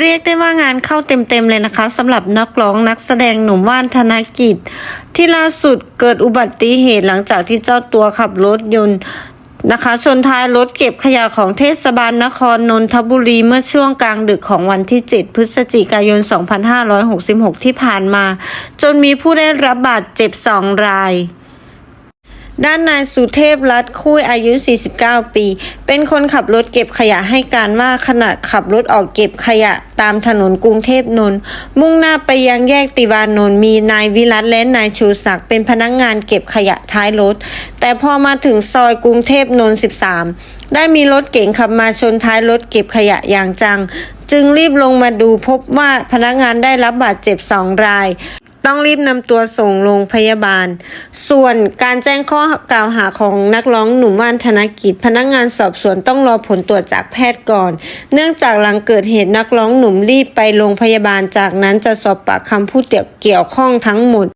เรียกได้ว่างานเข้าเต็มๆเลยนะคะสำหรับนักร้องนักแสดงหนุ่มว่านธนกิจ ที่ล่าสุดเกิดอุบัติเหตุหลังจากที่เจ้าตัวขับรถยนต์นะคะชนท้ายรถเก็บขยะของเทศบาลนครนนทบุรีเมื่อช่วงกลางดึกของวันที่ 7 พฤศจิกายน 2566 ที่ผ่านมา จนมีผู้ได้รับบาดเจ็บ 2 ราย ด้านนายสุเทพรัตน์คุยอายุ 49 ปี เป็นคนขับรถเก็บขยะให้การว่าขณะขับรถออกเก็บขยะตามถนนกรุงเทพนนท์มุ่งหน้าไปยังแยกติวานนท์มีนายวิรัตและนายชูศักดิ์เป็นพนักงงานเก็บขยะท้ายรถ แต่พอมาถึงซอยกรุงเทพนนท์13 ได้มีรถเก๋งขับมาชนท้ายรถเก็บขยะอย่างจัง จึงรีบลงมาดูพบว่าพนักงานได้รับบาดเจ็บสองราย ต้องรีบนำตัวส่งโรงพยาบาล ส่วนการแจ้งข้อกล่าวหาของนักร้องหนุ่มว่านธนกิจ พนักงานสอบสวนต้องรอผลตรวจจากแพทย์ก่อน เนื่องจากหลังเกิดเหตุนักร้องหนุ่มรีบไปโรงพยาบาลจากนั้นจะสอบปากคำผู้เกี่ยวข้องทั้งหมด